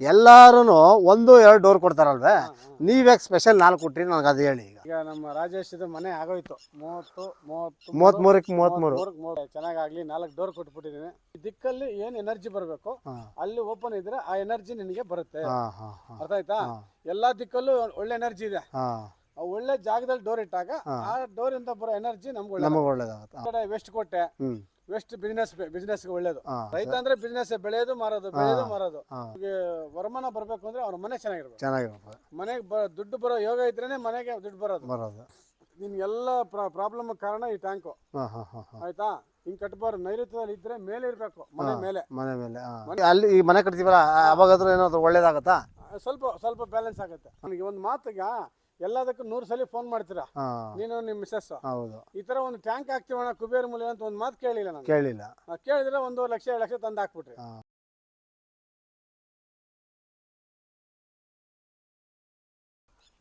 ಎಲ್ಲಾರು ಒಂದು ಎರಡು ಡೋರ್ ಕೊಡ್ತಾರಲ್ವೇ? ನೀವ್ಯಾಕೆ ಸ್ಪೆಷಲ್ ನಾಲ್ಕು ಕೊಟ್ರಿ? ನನಗೆ ಅದು ಹೇಳಿ ಈಗ. ನಮ್ಮ ರಾಜೇಶ್ ಇದು ಮನೆ ಆಗೋಯ್ತು. ಮೂವತ್ತು ಮೂವತ್ತು ಮೂವತ್ಮೂರಕ್ಕೆ ಮೂವತ್ಮೂರು. ಚೆನ್ನಾಗಾಗ್ಲಿ ನಾಲ್ಕು ಡೋರ್ ಕೊಟ್ಬಿಟ್ಟಿದ್ದೀನಿ ದಿಕ್ಕಲ್ಲಿ ಏನ್ ಎನರ್ಜಿ ಬರಬೇಕು? ಅಲ್ಲಿ ಓಪನ್ ಇದ್ರೆ ಆ ಎನರ್ಜಿ ನಿನಗೆ ಬರುತ್ತೆ. ಅರ್ಥ ಆಯ್ತಾ? ಎಲ್ಲಾ ದಿಕ್ಕಲ್ಲೂ ಒಳ್ಳೆ ಎನರ್ಜಿ ಇದೆ. ಒಳ್ಳೆ ಜಾಗದಲ್ಲಿ ಡೋರ್ ಇಟ್ಟಾಗ ಆ ಡೋರ್ ಇಂದ ಬರೋ ಎನರ್ಜಿ ನಮ್ಗೆ ನಮಗೆ ಒಳ್ಳೇದಾಗುತ್ತೆ. ಕಡೆ ವೆಸ್ಟ್ ಕೊಟ್ಟೆ. ವೆಸ್ಟ್ ಬಿಸ್ನೆಸ್ ಬಿಸ್ನೆಸ್ ಒಳ್ಳೇದು. ರೈತ ಅಂದ್ರೆ ಬಿಸ್ನೆಸ್ ಬೆಳೆಯೋದು ಮಾರೋದು ಬೆಳೆಯೋದು ಮಾರೋದು. ಅವ್ರಿಗೆ ವರಮಾನ ಬರ್ಬೇಕು ಅಂದ್ರೆ ಅವ್ರ ಮನೆ ಚೆನ್ನಾಗಿರ್ಬೇಕು. ಚೆನ್ನಾಗಿರುತ್ತೆ ಮನೆಗೆ ಬ ದುಡ್ಡು ಬರೋ ಯೋಗ ಇದ್ರೇನೆ ಮನೆಗೆ ದುಡ್ಡು ಬರೋದು. ಬರೋದು. ನಿನ್ ಎಲ್ಲಾ ಪ್ರಾಬ್ಲಮ್ ಕಾರಣ ಈ ಟ್ಯಾಂಕು ಹಾಂ ಹಾಂ ಹಾಂ ಹಾಂ. ಆಯ್ತಾ? ಹಿಂಗ್ ಕಟ್ಬಾರ್ದು. ನೈಋತ್ಯದಲ್ಲಿ ಇದ್ರೆ ಮೇಲೆ ಇರ್ಬೇಕು ಮನೆ ಮೇಲೆ. ಮನೆ ಮೇಲೆ ಅಲ್ಲಿ ಈ ಮನೆ ಕಟ್ತೀವಲ್ಲ ಅವಾಗಾದ್ರೂ ಏನಾದ್ರು ಒಳ್ಳೇದಾಗತ್ತಾ? ಆ, ಸ್ವಲ್ಪ ಸ್ವಲ್ಪ ಬ್ಯಾಲೆನ್ಸ್ ಆಗುತ್ತೆ. ನನಗೆ ಒಂದು ಮಾತಿಗ ಎಲ್ಲದಕ್ಕೂ ನೂರು ಸಲ ಫೋನ್ ಮಾಡ್ತೀರಾ? ನೀನು ನಿಮ್ಮ ಮಿಸ್ಸಸ್ ಹೌದು. ಈ ತರ ಒಂದು ಟ್ಯಾಂಕ್ ಹಾಕ್ತಿವಣ ಕುಬೇರ್ ಮೂಲೆ ಅಂತ ಒಂದು ಮಾತು ಕೇಳಿಲ್ಲ ನಾನು. ಕೇಳಿಲ್ಲ. ಕೇಳಿದ್ರೆ ಒಂದು ಲಕ್ಷ ಎರಡು ಲಕ್ಷ ತಂದು ಹಾಕ್ಬಿಟ್ರಿ.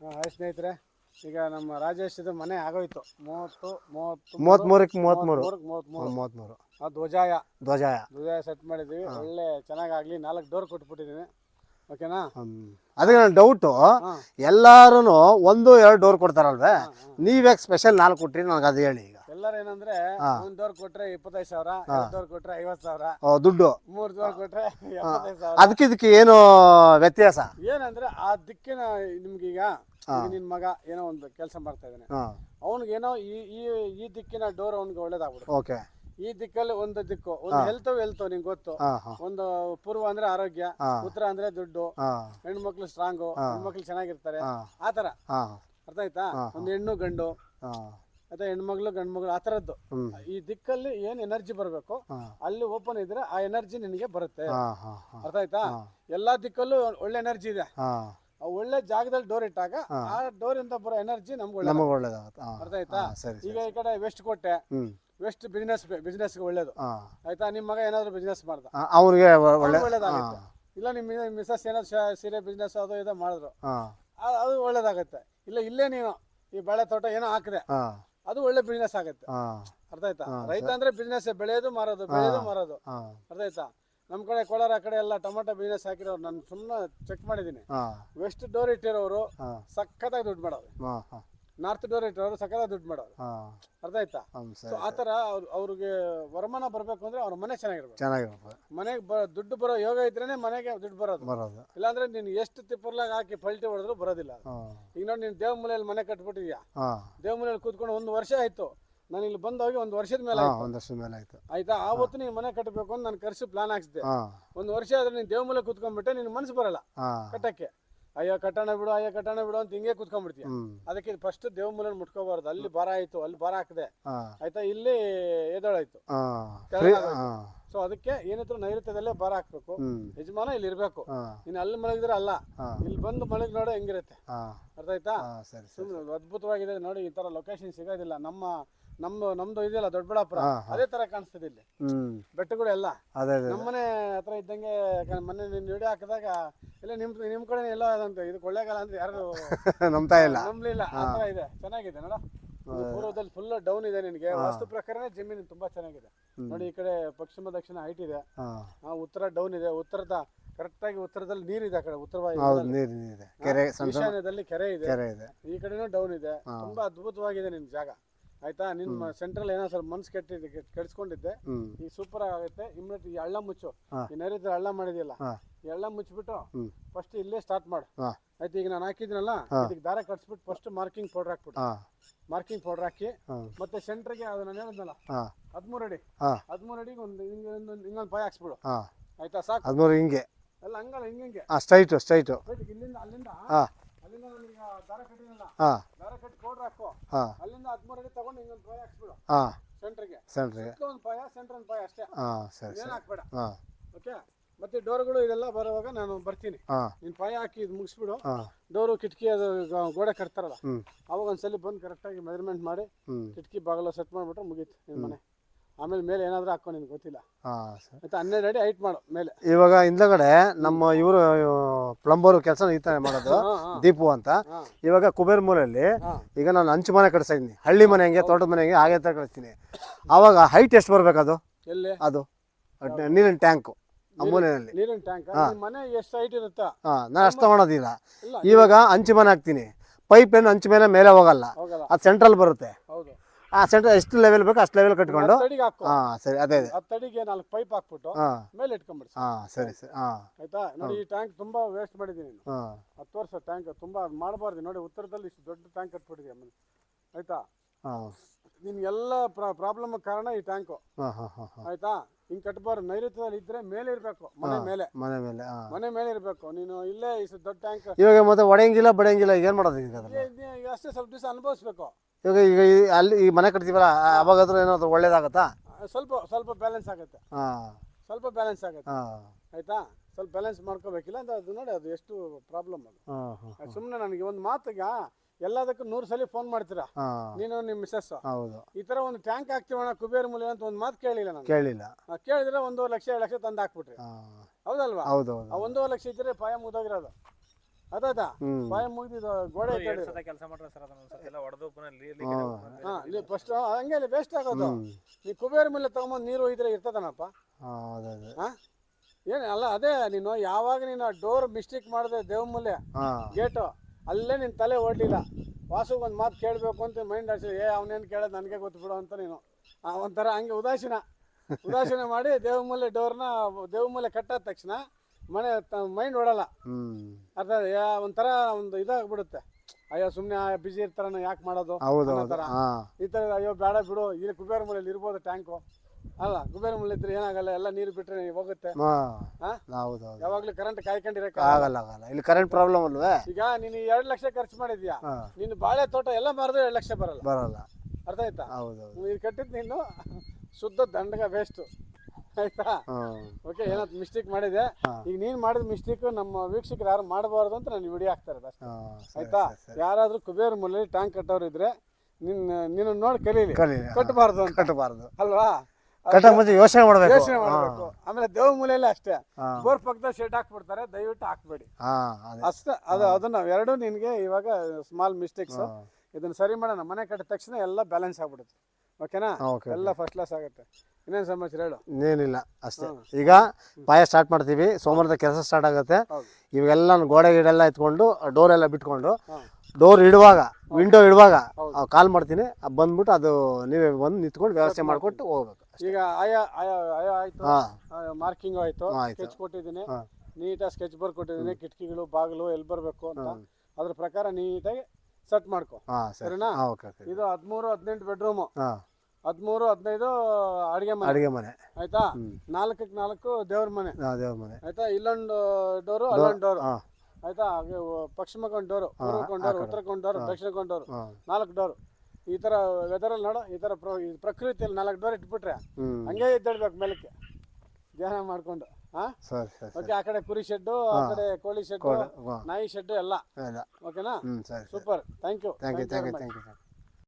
ಹಾಯ್ ಸ್ನೇಹಿತರೆ. ಈಗ ನಮ್ಮ ರಾಜೇಶ್ ಇದು ಮನೆ ಆಗೋಯ್ತು. ಮೂವತ್ತು ಮೂವತ್ತು ಮೂವತ್ಮೂರಕ್ಕೆ ಮೂವತ್ಮೂರು ಮೂವತ್ಮೂರು. ಮೂವತ್ಮೂರು. ಆ ಧ್ವಜಾಯ. ಧ್ವಜಾಯ. ಧ್ವಜಾಯ ಸೆಟ್ ಮಾಡಿದ್ದೀವಿ ಒಳ್ಳೆ ಚೆನ್ನಾಗಾಗ್ಲಿ ನಾಲ್ಕು ಡೋರ್ ಕೊಟ್ಬಿಟ್ಟಿದ್ದೀನಿ ಓಕೆನಾ? ಅದಕ್ಕೆ ನನ್ನ ಡೌಟು ಎಲ್ಲಾರು ಒಂದು ಎರಡು ಡೋರ್ ಕೊಡ್ತಾರಲ್ವೇ? ನೀವ್ಯಾಕೆ ಸ್ಪೆಷಲ್ ನಾಲ್ಕು ಕೊಟ್ರಿ ನನಗೆ ಅದು ಹೇಳಿ ಈಗ. ಎಲ್ಲರೂ ಏನಂದ್ರೆ. ಒಂದ್ ಡೋರ್ ಕೊಟ್ರೆ ಇಪ್ಪತ್ತೈದು ಸಾವಿರ ಡೋರ್ ಕೊಟ್ರೆ ಐವತ್ ಸಾವಿರ. ದುಡ್ಡು. ಮೂರ್ ಡೋರ್ ಕೊಟ್ರೆ ಅದಕ್ಕೆ ಇದಕ್ಕೆ ಏನು ವ್ಯತ್ಯಾಸ? ಏನಂದ್ರೆ ಆ ದಿಕ್ಕಿನ ನಿಮ್ಗೀಗ ಈಗ ನಿನ್ ಮಗ ಏನೋ ಒಂದು ಕೆಲಸ ಮಾಡ್ತಾ ಇದ್ದಾನೆ. ಅವನಿಗೆ ಏನೋ ಈ ಈ ಈ ದಿಕ್ಕಿನ ಡೋರ್ ಅವ್ನಿಗೆ ಒಳ್ಳೇದಾಗ್ಬಿಡುತ್ತೆ. ಓಕೆ. ಈ ದಿಕ್ಕಲ್ಲಿ ಒಂದು ದಿಕ್ಕು. ಒಂದು ಹೆಲ್ತ್ ಹೆಲ್ತ್ ನಿಂಗೆ ಗೊತ್ತು. ಒಂದು ಪೂರ್ವ ಅಂದ್ರೆ ಆರೋಗ್ಯ ಉತ್ತರ ಅಂದ್ರೆ ದುಡ್ಡು ಹೆಣ್ಮಕ್ಳು ಸ್ಟ್ರಾಂಗು ಹೆಣ್ಮಕ್ಳು ಚೆನ್ನಾಗಿರ್ತಾರೆ. ಆತರ ಅರ್ಥ ಆಯ್ತಾ? ಒಂದು ಹೆಣ್ಣು ಗಂಡು. ಅಥವಾ ಹೆಣ್ಮಗ್ಳು ಗಂಡು ಮಗಳು ಆ ತರದ್ದು ಈ ದಿಕ್ಕಲ್ಲಿ ಏನ್ ಎನರ್ಜಿ ಬರಬೇಕು? ಅಲ್ಲಿ ಓಪನ್ ಇದ್ರೆ ಆ ಎನರ್ಜಿ ನಿನಗೆ ಬರುತ್ತೆ. ಅರ್ಥ ಆಯ್ತಾ? ಎಲ್ಲಾ ದಿಕ್ಕಲ್ಲೂ ಒಳ್ಳೆ ಎನರ್ಜಿ ಇದೆ. ಒಳ್ಳೆ ಜಾಗದಲ್ಲಿ ಡೋರ್ ಇಟ್ಟಾಗ ಆ ಡೋರ್ ಇಂದ ಬರೋ ಎನರ್ಜಿ ನಮ್ಗೆ ನಮಗೆ ಒಳ್ಳೇದಾಗುತ್ತೆ. ಹಾಂ. ಅರ್ಥ ಆಯ್ತಾ ಹಾಂ ಸರಿ ಈಗ ಈ ಕಡೆ ವೆಸ್ಟ್ ಕೊಟ್ಟೆ. ವೆಸ್ಟ್ ಬಿಸ್ನೆಸ್ ಬಿಸ್ನೆಸ್ಗೆ ಒಳ್ಳೇದು. ಹಾಂ. ಆಯ್ತಾ? ನಿಮ್ಮ ಮಗ ಏನಾದ್ರು ಬಿಸ್ನೆಸ್ ಮಾಡ್ದ? ಅವ್ರಿಗೆ ಒಳ್ಳೆ ಒಳ್ಳೇದಾಗುತ್ತೆ. ಹಾಂ. ಇಲ್ಲ ನಿಮ್ಮ ಮಿಸಸ್ ಏನಾದ್ರು ಶ- ಸೀರೆ ಬಿಸ್ನೆಸ್ ಅದು ಇದು ಮಾಡಿದ್ರು. ಹಾಂ. ಆ- ಅದು ಒಳ್ಳೇದಾಗತ್ತೆ. ಇಲ್ಲ ಇಲ್ಲೇ ನೀನು ಈ ಬೆಳೆ ತೋಟ ಏನೋ ಹಾಕಿದೆ. ಹಾಂ. ಅದು ಒಳ್ಳೆ ಬಿಸ್ನೆಸ್ ಆಗುತ್ತೆ. ಹಾಂ. ಅರ್ಥ ಆಯ್ತಾ ಹಾ, ರೈತ ಅಂದ್ರೆ ಬಿಸ್ನೆಸ್ ಬೆಳೆಯೋದು ಮಾರೋದು ಬೆಳೆಯೋದು ಮಾರೋದು. ಹಾಂ. ಅರ್ಥ ಆಯ್ತಾ ನಮ್ಮ ಕಡೆ ಕೋಲಾರ ಆ ಕಡೆ ಎಲ್ಲ ಟೊಮೆಟೊ ಬಿಸ್ನೆಸ್ ಹಾಕಿರೋರು ನಾನು ಸುಮ್ಮನೆ ಚೆಕ್ ಮಾಡಿದೀನಿ ವೆಸ್ಟ್ ಡೋರ್ ಇಟ್ಟಿರೋರು ಸಖತ್ತಾಗಿ ದುಡ್ಡು ಮಾಡೋರು. ನಾರ್ತ್ ಡೋರ್ ಇಟ್ಟಿರೋರು ಸಖತ್ತಾಗಿ ದುಡ್ಡು ಮಾಡೋರು. ಅರ್ಥ ಆಯ್ತಾ? ಆತರ ಸೊ ಸರಿ ಆ ಥರ ಅವ್ರು ಅವ್ರಿಗೆ ವರಮಾನ ಬರಬೇಕು ಅಂದ್ರೆ ಅವ್ರ ಮನೆ ಚೆನ್ನಾಗಿರ್ಬೇಕು. ಚೆನ್ನಾಗಿರ್ಬೇಕು. ಮನೆಗೆ ಬ ದುಡ್ಡು ಬರೋ ಯೋಗ ಇದ್ರೇನೆ ಮನೆಗೆ ದುಡ್ಡು ಬರೋದು. ಬರೋದು. ಇಲ್ಲಾಂದ್ರೆ ನೀನು ಎಷ್ಟು ತಿಪ್ಪರ್ಲಾಗ ಹಾಕಿ ಪಲ್ಟಿ ಹೊಡೆದ್ರು ಬರೋದಿಲ್ಲ. ಈಗ ನೋಡಿ ನೀನು ದೇವಮೂಲೆಯಲ್ಲಿ ಮನೆ ಕಟ್ಬಿಟ್ಟಿದ್ಯಾ? ದೇವ್ ಮೂಲೆಯಲ್ಲಿ ಕೂತ್ಕೊಂಡು ಒಂದು ವರ್ಷ ಆಯ್ತು. ನಾನು ಇಲ್ಲಿ ಬಂದಾಗ ಹೋಗಿ ಒಂದು ವರ್ಷದ ಮೇಲೆ ಹಾಂ ಆಯ್ತು. ಒಂದು ವರ್ಷದ ಮೇಲೆ ಆಯ್ತು. ಆಯ್ತಾ? ಆವತ್ತು ನೀನು ಮನೆ ಕಟ್ಟಬೇಕು ಅಂತ ನಾನು ಕರೆಸಿ ಪ್ಲಾನ್ ಹಾಕ್ಸಿದೆ ಒಂದ್ ಒಂದು ವರ್ಷ ಆದ್ರೆ ನೀನು ದೇವಮೂಲೆ ಕುತ್ಕೊಂಡ್ಬಿಟ್ಟೆ ನಿನ್ ಮನಸ್ಸು ಬರಲ್ಲ ಹಾಂ. ಕಟ್ಟಕ್ಕೆ. ಅಯ್ಯೋ ಕಟ್ಟಣ ಬಿಡು ಅಯ್ಯೋ ಕಟ್ಟಣ ಬಿಡು ಅಂತ ಹಿಂಗೆ ಕುತ್ಕೊಂಡ್ಬಿಡ್ತೀಯ. ಅದಕ್ಕೆ ಫಸ್ಟ್ ಮೂಲ ಮುಟ್ಕೋಬಾರ್ದು. ಅಲ್ಲಿ ಬರ ಆಯ್ತು ಅಲ್ಲಿ ಬರ ಹಾಕಿದೆ. ಹಾಂ. ಆಯ್ತಾ? ಇಲ್ಲಿ ಎದೊಳಾಯ್ತು ಹಾಂ. ಕೆಳಗೆ ಹಾಂ. ಸೊ ಅದಕ್ಕೆ ಏನಿದ್ರು ನೈರುತ್ಯದಲ್ಲೇ ಬರ ಹಾಕ್ಬೇಕು. ಯಜಮಾನ ಇಲ್ಲಿ ಇರ್ಬೇಕು. ಇನ್ ನೀನು ಅಲ್ಲಿ ಮಲಗಿದ್ರೆ ಅಲ್ಲ. ಹಾಂ. ಇಲ್ಲಿ ಬಂದು ಮಲಗಿ ನೋಡೋ ಹೆಂಗಿರುತ್ತೆ. ಹಾಂ. ಅರ್ಥ ಆಯ್ತಾ? ಹಾಂ ಸರಿ ಸರಿ ಸುಮ್ಮನೆ ಅದ್ಭುತವಾಗಿದೆ ನೋಡಿ ಈ ತರ ಲೊಕೇಶನ್ ಸಿಗೋದಿಲ್ಲ. ನಮ್ಮ ನಮ್ದು ನಮ್ದು ಇದೆಯಲ್ಲ ದೊಡ್ಡಬಳ್ಳಾಪುರ. ಅದೇ ತರ ಕಾಣಿಸ್ತದೆ ಇಲ್ಲಿ. ಬೆಟ್ಟಗಳು ಎಲ್ಲ ಅದೇ ಅದೇ ನಮ್ಮನೆ ಹತ್ರ ಇದ್ದಂಗೆ ಯಾಕಂದ್ರೆ ಮೊನ್ನೆ ನೀನು ವಿಡಿಯೋ ಹಾಕಿದಾಗ ಇಲ್ಲ ನಿಮ್ ನಿಮ್ ಕಡೆ ಎಲ್ಲ ಅದಂತೆ ಇದು ಕೊಳ್ಳೇಗಾಲ ಅಂತ ಯಾರು ನಂಬ್ತಾ ಇಲ್ಲ. ನಂಬ್ಲಿಲ್ಲ ಆ ತರ ಇದೆ. ಚೆನ್ನಾಗಿದೆ ನೋಡ. ಪೂರ್ವದಲ್ಲಿ ಫುಲ್ ಡೌನ್ ಇದೆ ನಿನಗೆ. ವಾಸ್ತು ಪ್ರಕಾರನೇ ಜಮೀನು ತುಂಬಾ ಚೆನ್ನಾಗಿದೆ. ನೋಡಿ ಈ ಕಡೆ ಪಶ್ಚಿಮ ದಕ್ಷಿಣ ಹೈಟ್ ಇದೆ. ಆ ಉತ್ತರ ಡೌನ್ ಇದೆ. ಉತ್ತರದ ಕರೆಕ್ಟಾಗಿ ಉತ್ತರದಲ್ಲಿ ನೀರಿದೆ ಆ ಕಡೆ ಉತ್ತರ ಹೌದು ವಾಯು ನೀರು ನೀರಿದೆ ಕೆರೆ ಸಣ್ಣ ಸಣ್ಣ ಈಶಾನ್ಯದಲ್ಲಿ ಕೆರೆ ಇದೆ. ಕೆರೆ ಇದೆ. ಈ ಕಡೆನೂ ಡೌನ್ ಇದೆ. ತುಂಬಾ ಅದ್ಭುತವಾಗಿದೆ ನಿನ್ ಜಾಗ. ಆಯ್ತಾ? ನಿಮ್ಮ ಸೆಂಟ್ರಲ್ ಏನೋ ಸ್ವಲ್ಪ ಮನ್ಸು ಕೆಟ್ಟಿದ್ದೆ ಕೆಟ್- ಕೆಡ್ಸ್ಕೊಂಡಿದ್ದೆ. ಈ ಸೂಪರ್ ಆಗುತ್ತೆ ಇಮ್ಮಿಡಿಯೇಟ್ ಈ ಹಳ್ಳ ಮುಚ್ಚು. ಈ ನೈಋತ್ಯ ಹಳ್ಳ ಮಾಡಿದಿಲ್ಲ ಈ ಹಳ್ಳ ಮುಚ್ಚಿಬಿಟ್ಟು ಫಸ್ಟ್ ಇಲ್ಲೇ ಸ್ಟಾರ್ಟ್ ಮಾಡು. ಹಾಂ. ಆಯ್ತು ಈಗ ನಾನು ಹಾಕಿದ್ನಲ್ಲ. ಇದಕ್ಕೆ ದಾರ ಕಟ್ಸ್ಬಿಟ್ಟು ಫಸ್ಟ್ ಮಾರ್ಕಿಂಗ್ ಪೌಡರ್ ಹಾಕ್ಬಿಟ್ಟು ಹಾಂ. ಮಾರ್ಕಿಂಗ್ ಪೌಡರ್ ಹಾಕಿ ಹಾಂ. ಮತ್ತೆ ಸೆಂಟ್ರಿಗೆ ಅದು ನಾನು ಹೇಳಿದ್ನಲ್ಲ ಹಾಂ. ಹದಿಮೂರು ಅಡಿ. ಹಾಂ. ಹದಿಮೂರು ಅಡಿಗೆ ಒಂದು ಹಿಂಗೆ ಒಂದು ಹಿಂಗೊಂದು ಪಾಯ ಹಾಕ್ಸ್ಬಿಡು. ಹಾಂ. ಆಯ್ತಾ ಸಾಕು. ಹದಿಮೂರು ಹಿಂಗೆ. ಅಲ್ಲ ಹಂಗಲ್ಲ ಹಿಂಗೆ ಹಿಂಗೆ. ಹಾಂ ಸ್ಟ್ರೈಟು ಸ್ಟ್ರೈಟು Wait, ಇಲ್ಲಿಂದ ಅಲ್ಲಿಂದ ಹಾಂ. ಅಲ್ಲಿಂದ ಈಗ ದಾರ ಕಟ್ಟಿದ್ನಲ್ಲ? ಹಾಂ ದಾರ ಕಟ್ಟಿ ಪೌಡರ್ ಹಾಕು ಹಾಂ. ಅಲ್ಲಿಂದ ಹದಿಮೂರು ಅಡಿ ತಗೊಂಡು ಹಿಂಗೊಂದು ಪಾಯ ಹಾಕ್ಸ್ಬಿಡು. ಹಾಂ. ಸೆಂಟ್ರಿಗೆ ಸೆಂಟ್ರಿಗೆ ಒಂದು ಪಾಯ ಸೆಂಟ್ರ್ ಒಂದು ಪಾಯ ಅಷ್ಟೇ. ಹಾಂ ಸರಿ ಏನು ಹಾಕ್ಬೇಡ. ಹಾಂ. ಓಕೆ ಮತ್ತೆ ಡೋರ್ಗಳು ಇದೆಲ್ಲ ಬರುವಾಗ ನಾನು ಬರ್ತೀನಿ. ಹಾಂ. ನೀನು ಪಾಯ ಹಾಕಿ ಇದು ಮುಗಿಸ್ಬಿಡು. ಹಾಂ. ಡೋರು ಕಿಟಕಿ ಅದು ಗ- ಗೋಡೆ ಕಟ್ತಾರಲ್ಲ. ಹ್ಞೂ ಅವಾಗ ಒಂದ್ಸಲಿ ಬಂದು ಕರೆಕ್ಟಾಗಿ ಮೆಜರ್ಮೆಂಟ್ ಮಾಡಿ ಹ್ಞೂ ಕಿಟಕಿ ಬಾಗಿಲ ಸೆಟ್ ಮಾಡಿಬಿಟ್ರೆ ಮುಗೀತು ನಿಮ್ಮ ಮನೆ. ಆಮೇಲೆ ಮೇಲೆ ಏನಾದರೂ ಹಾಕೋ ನಿನ್ಗೆ ಗೊತ್ತಿಲ್ಲ. ಹಾಂ ಸರಿ. ಆಯ್ತಾ ಹನ್ನೆರಡು ಅಡಿ ಹೈಟ್ ಮಾಡು ಮೇಲೆ. ಇವಾಗ ಹಿಂದಗಡೆ ನಮ್ಮ ಇವರು ಪ್ಲಂಬರು ಕೆಲಸ ಈ ಥರ ಮಾಡೋದು ದೀಪು ಅಂತ. ಇವಾಗ ಕುಬೇರ್ ಮೂರಲ್ಲಿ ಈಗ ನಾನು ಹಂಚು ಮನೆ ಕಟ್ಸ್ತಾ ಇದ್ದೀನಿ. ಹಳ್ಳಿ ಮನೆ ಹೆಂಗೆ ತೋಟದ ಮನೆ ಹೆಂಗೆ ಹಾಗೆ ತರ ಕಳಿಸ್ತೀನಿ ಆವಾಗ ಹೈಟ್ ಎಷ್ಟು ಬರ್ಬೇಕು ಅದು? ಎಲ್ಲಿ? ಅದು. ನೀರಿನ ಟ್ಯಾಂಕು ಅಮೂಲಿನಲ್ಲಿ ನೀರಿನ ಟ್ಯಾಂಕ್. ಮನೆ ಎಷ್ಟು ಹೈಟ್ ಇರುತ್ತಾ? ಹಾಂ ನಾನು ಅಷ್ಟು ಮಾಡೋದಿಲ್ಲ ಇವಾಗ ಹಂಚು ಮನೆ ಹಾಕ್ತೀನಿ. ಪೈಪ್ ಏನು ಹಂಚು ಮೇಲೆ ಮೇಲೆ ಹೋಗಲ್ಲ. ಅದು ಸೆಂಟ್ರಲ್ ಬರುತ್ತೆ. ಆ ಸೆಂಟರ್ ಎಷ್ಟು ಲೆವೆಲ್ ಬೇಕು ಅಷ್ಟು ಲೆವೆಲ್ ಕಟ್ಕೊಂಡು. ಹತ್ತು ಅಡಿಗೆ ಹಾಕು. ಹಾಂ ಸರಿ ಅದೇ ಅದೇ. ಹತ್ತು ಅಡಿಗೆ ನಾಲ್ಕು ಪೈಪ್ ಹಾಕ್ಬಿಟ್ಟು ಹಾಂ. ಮೇಲೆ ಇಟ್ಕೊಂಡ್ಬಿಡಿ ಹಾಂ ಸರಿ ಸರಿ ಹಾಂ. ಆಯ್ತಾ? ನೋಡಿ ಈ ಟ್ಯಾಂಕ್ ತುಂಬಾ ವೇಸ್ಟ್ ಮಾಡಿದ್ದೀನಿ ನೀನು. ಹಾಂ. ಹತ್ತು ವರ್ಷ ಟ್ಯಾಂಕ್ ತುಂಬಾ ಮಾಡಬಾರ್ದು. ನೋಡಿ ಉತ್ತರದಲ್ಲಿ ಇಷ್ಟು ದೊಡ್ಡ ಟ್ಯಾಂಕ್ ಕಟ್ಬಿಟ್ಟಿದೆ ಮನೆ ಆಯ್ತಾ? ಹಾಂ. ನಿಮ್ಗೆಲ್ಲ ಪ್ರಾಬ್ಲಮ್ ಕಾರಣ ಈ ಟ್ಯಾಂಕು ಹಾಂ ಹಾಂ ಹಾಂ ಹಾಂ. ಆಯ್ತಾ? ಹಿಂಗ್ ಕಟ್ಬಾರ್ದು. ನೈಋತ್ಯದಲ್ಲಿ ಇದ್ರೆ ಮೇಲೆ ಇರ್ಬೇಕು ಮನೆ ಮೇಲೆ. ಮನೆ ಮೇಲೆ ಹಾಂ. ಮನೆ ಮೇಲೆ ಇರ್ಬೇಕು. ನೀನು ಇಲ್ಲೇ ಇಷ್ಟು ದೊಡ್ಡ ಟ್ಯಾಂಕ್ ಇವಾಗ ಮತ್ತೆ ಒಡೆಯಂಗಿಲ್ಲ ಬಡಿಯಂಗಿಲ್ಲ ಏನ್ ಮಾಡೋದು ಈಗ ಅದನ್ನ ಅಷ್ಟೇ ಸ್ವಲ್ಪ ದಿವಸ ಅನುಭವಿಸ್ಬೇಕು. ಇವಾಗ ಈಗ ಈ ಅಲ್ಲಿ ಈ ಮನೆ ಕಟ್ತೀವಲ್ಲ ಆ- ಅವಾಗಾದ್ರೂ ಏನಾದ್ರು ಒಳ್ಳೇದಾಗತ್ತಾ? ಸ್ವಲ್ಪ ಸ್ವಲ್ಪ ಬ್ಯಾಲೆನ್ಸ್ ಆಗುತ್ತೆ. ಹಾಂ. ಸ್ವಲ್ಪ ಬ್ಯಾಲೆನ್ಸ್ ಆಗುತ್ತೆ. ಹಾಂ. ಆಯ್ತಾ? ಸ್ವಲ್ಪ ಬ್ಯಾಲೆನ್ಸ್ ಮಾಡ್ಕೋಬೇಕಿಲ್ಲ ಅಂತ ಅದು ನೋಡಿ ಅದು ಎಷ್ಟು ಪ್ರಾಬ್ಲಮ್ ಅದು. ಹಾಂ ಸುಮ್ಮನೆ ನನಗೆ ಒಂದು ಮಾತಿಗೆ ಎಲ್ಲದಕ್ಕೂ ನೂರು ಸಲ ಫೋನ್ ಮಾಡ್ತೀರಾ? ಹಾಂ. ನೀನು ನಿಮ್ಮ ಮಿಸ್ಸಸ್ ಹೌದು. ಈ ತರ ಒಂದು ಟ್ಯಾಂಕ್ ಹಾಕ್ತೀವಣ್ಣ ಕುಬೇರ್ ಮೂಲೆ ಅಂತ ಒಂದು ಮಾತು ಕೇಳಿಲ್ಲ ನಾನು. ಕೇಳಿಲ್ಲ. ಕೇಳಿದ್ರೆ ಒಂದೂವರೆ ಲಕ್ಷ ಎರಡು ಲಕ್ಷ ತಂದು ಹಾಕ್ಬಿಟ್ರಿ. ಹಾಂ. ಹೌದಲ್ವಾ? ಹೌದು ಆ ಒಂದೂವರೆ ಲಕ್ಷ ಇದ್ರೆ ಪಾಯ ಮುಗ್ದೋಗಿರೋದು ಅದಾಯ್ತಾ ಬಾಯಿ ಮುಗಿದಿದ್ದು ಗೋಡೆ ಕೆಲಸ ಮಾಡ್ರೆ ಸರ್ ಅದನ್ನ ಒಂದ್ಸತಿ ಎಲ್ಲ ಹೊಡೆದು ಪುನಃ ನೀರ್ಲಿ ಹಾ. ಹಾ ನೀವು ಫಸ್ಟ್ ಹಂಗೆ ವೇಸ್ಟ್ ಆಗೋದು. ನೀ ಕುಬೇರ್ ಮೇಲೆ ತಗೊಂಬಂದು ನೀರು ಒಯ್ದ್ರೆ ಇರ್ತದನಪ್ಪ. ಹಾಂ ಏನು ಅಲ್ಲ ಅದೇ ನೀನು ಯಾವಾಗ ನೀನು ಡೋರ್ ಮಿಸ್ಟೇಕ್ ಮಾಡಿದೆ ದೇವ ಮೂಲೆ ಗೇಟು ಅಲ್ಲೇ ನಿನ್ನ ತಲೆ ಓಡಲಿಲ್ಲ. ವಾಸು ಒಂದು ಮಾತು ಕೇಳಬೇಕು ಅಂತ ಮೈಂಡ್ ಆಡ್ಸಿ ಏ ಅವನೇನು ಕೇಳೋದು ನನಗೆ ಗೊತ್ತು ಬಿಡು ಅಂತ ನೀನು. ಆ, ಒಂಥರ ಹಂಗೆ ಉದಾಸೀನ. ಉದಾಸೀನ ಮಾಡಿ ದೇವಮೂಲೆ ಡೋರ್ನ ದೇವಮೂಲೆ ಕಟ್ಟಾದ ತಕ್ಷಣ ಮನೆ ಮೈಂಡ್ ಓಡಲ್ಲ. ಅರ್ಥ ಒಂಥರ ಒಂದು ಇದಾಗ್ಬಿಡುತ್ತೆ. ಅಯ್ಯೋ ಸುಮ್ಮನೆ ಬಿಸಿ ಇರ್ತಾರ ಯಾಕೆ ಮಾಡೋದು? ಹೌದು ಹೌದು. ಈ ಥರ ಅಯ್ಯೋ ಬೇಡ ಬಿಡು. ಇಲ್ಲಿ ಕುಬೇರ ಮೂಲೆಯಲ್ಲಿ ಇರ್ಬೋದು ಟ್ಯಾಂಕು ಅಲ್ಲ ಕುಬೇರ ಮೂಲೆ ಇದ್ರೆ ಏನಾಗಲ್ಲ? ಎಲ್ಲ ನೀರು ಬಿಟ್ಟರೆ ಹೋಗುತ್ತೆ. ಹಾ. ಹಾ? ಹೌದು ಹೌದು ಯಾವಾಗಲೂ ಕರೆಂಟ್ ಕಾಯ್ಕೊಂಡಿರಕ್ಕೆ ಆಗಲ್ಲ. ಆಗಲ್ಲ ಇಲ್ಲಿ ಕರೆಂಟ್ ಪ್ರಾಬ್ಲಮ್ ಅಲ್ವೇ? ಈಗ ನೀನು ಎರಡು ಲಕ್ಷ ಖರ್ಚು ಮಾಡಿದ್ಯಾ? ಹಾಂ. ನೀನು ಬಾಳೆ ತೋಟ ಎಲ್ಲ ಮಾರಿದ್ರೆ ಎರಡು ಲಕ್ಷ ಬರಲ್ಲ. ಬರಲ್ಲ. ಅರ್ಥ ಆಯ್ತಾ? ಹೌದು ಹೌದು ಇದು ಕಟ್ಟಿದ್ ನೀನು ಶುದ್ಧ ದಂಡಗ ವೇಸ್ಟ್ ಆಯ್ತಾ? ಓಕೆ ಏನೋ ಮಿಸ್ಟೇಕ್ ಮಾಡಿದೆ. ಈಗ ನೀನ್ ಮಾಡಿದ ಮಿಸ್ಟೇಕ್ ನಮ್ಮ ವೀಕ್ಷಕರು ಯಾರು ಮಾಡಬಾರ್ದು ಅಂತ ನಾನು ವಿಡಿಯೋ ಹಾಕ್ತಾ ಇರೋದು ಅಷ್ಟೇ. ಹಾಂ ಸರಿ ಆಯ್ತಾ? ಯಾರಾದ್ರೂ ಕುಬೇರ್ ಮೂಲಲ್ಲಿ ಟ್ಯಾಂಕ್ ಕಟ್ಟೋರು ಇದ್ರೆ ನಿನ್ನ ನೀನು ನೋಡಿ ಕಲೀಲಿ. ಕಲಿ ಕಟ್ಟಬಾರ್ದು ಅಂತ. ಕಟ್ಟಬಾರ್ದು. ಅಲ್ವಾ? ಯೋಚನೆ ಮಾಡಬೇಕು. ಯೋಚನೆ ಮಾಡಬೇಕು. ಆಮೇಲೆ ದೇವ ಮೂಲೆಯಲ್ಲಿ ಅಷ್ಟೇ. ಬೋರ್ ಪಕ್ಕದಲ್ಲಿ ಶೆಡ್ ಹಾಕ್ಬಿಡ್ತಾರೆ ದಯವಿಟ್ಟು ಹಾಕ್ಬೇಡಿ. ಅಷ್ಟೇ ಅದು ಅದನ್ನ ಎರಡು ನಿನ್ಗೆ ಇವಾಗ ಸ್ಮಾಲ್ ಮಿಸ್ಟೇಕ್ಸ್ ಇದನ್ನ ಸರಿ ಮಾಡೋಣ. ಮನೆ ಕಟ್ಟಿದ ತಕ್ಷಣ ಎಲ್ಲ ಬ್ಯಾಲೆನ್ಸ್ ಆಗ್ಬಿಡುತ್ತೆ. ಓಕೆನಾ? ಓಕೆ ಎಲ್ಲ ಫಸ್ಟ್ ಕ್ಲಾಸ್ ಆಗುತ್ತೆ. ಇನ್ನೇನು ಸಮಾಚಾರ ಹೇಳು? ಇನ್ನೇನಿಲ್ಲ ಅಷ್ಟೇ. ಈಗ ಪಾಯ ಸ್ಟಾರ್ಟ್ ಮಾಡ್ತೀವಿ. ಸೋಮವಾರದ ಕೆಲಸ ಸ್ಟಾರ್ಟ್ ಆಗುತ್ತೆ. ಇವಾಗೆಲ್ಲ ಇವೆಲ್ಲ ಗೋಡೆ ಗಿಡೆಲ್ಲ ಎತ್ಕೊಂಡು ಡೋರ್ ಎಲ್ಲ ಬಿಟ್ಕೊಂಡು ಡೋರ್ ಇಡುವಾಗ ವಿಂಡೋ ಇಡುವಾಗ. ಕಾಲ್ ಮಾಡ್ತೀನಿ. ಬಂದ್ಬಿಟ್ಟು ಅದು ನೀವೇ ಬಂದು ನಿಂತ್ಕೊಂಡು ವ್ಯವಸ್ಥೆ ಮಾಡಿಕೊಟ್ಟು ಹೋಗ್ಬೇಕು ಈಗ ಆಯಾ ಆಯಾ ಆಯಾ ಆಯ್ತು. ಮಾರ್ಕಿಂಗ್ ಆಯ್ತು. ಸ್ಕೆಚ್ ಕೊಟ್ಟಿದ್ದೀನಿ. ನೀಟಾಗಿ ಸ್ಕೆಚ್ ಬರ್ ಕೊಟ್ಟಿದ್ದೀನಿ. ಕಿಟಕಿಗಳು ಬಾಗಿಲು ಎಲ್ಲಿ ಬರಬೇಕು ಅಂತ. ಅದ್ರ ಪ್ರಕಾರ ನೀಟಾಗಿ ಸೆಟ್ ಮಾಡ್ಕೊ. ಹಾಂ ಸರಿ. ಸರಿನಾ? ಹಾಂ ಓಕೆ ಓಕೆ. ಇದು ಹದಿಮೂರು ಹದಿನೆಂಟು ಬೆಡ್ರೂಮು ಹಾಂ. ಹದಿಮೂರು ಹದಿನೈದು ಅಡಿಗೆ ಮನೆ. ಅಡುಗೆ ಮನೆ. ಆಯ್ತಾ? ನಾಲ್ಕಕ್ಕೆ ನಾಲ್ಕು ದೇವ್ರ ಮನೆ. ಹಾಂ ದೇವ್ರ ಮನೆ. ಆಯ್ತಾ? ಇಲ್ಲೊಂದು ಡೋರು ಅಲ್ಲೊಂದು ಡೋರು. ಹಾಂ. ಆಯ್ತಾ? ಪಶ್ಚಿಮ ಪಶ್ಚಿಮಕ್ಕೊಂದು ಡೋರು ಪೂರ್ವಕ್ಕೊಂದು ಉತ್ತರ ಡೋರು ದಕ್ಷಿಣ ಉತ್ತರಕ್ಕೊಂದು ಡೋರು ಹಾ. ದಕ್ಷಿಣಕ್ಕೊಂದು ಡೋರು. ಹಾಂ. ನಾಲ್ಕು ಡೋರು. ಈ ಥರ ವೆದರಲ್ಲಿ ನೋಡು ಈ ಥರ ಈ ಪ್ರಕೃತಿಯಲ್ಲಿ ನಾಲ್ಕು ಡೋರ್ ಇಟ್ಬಿಟ್ರೆ ಹಂಗೇ ಹಂಗೆ ಮೇಲಕ್ಕೆ. ಧ್ಯಾನ ಮಾಡ್ಕೊಂಡು. ಸರಿ ಓಕೆ ಆ ಕಡೆ ಕುರಿ ಶೆಡ್ ಆ ಕಡೆ ಕೋಳಿ ಶೆಡ್ ನಾಯಿ ಶೆಡ್ ಎಲ್ಲ. ಓಕೆನಾ super thank you thank you thank you thank you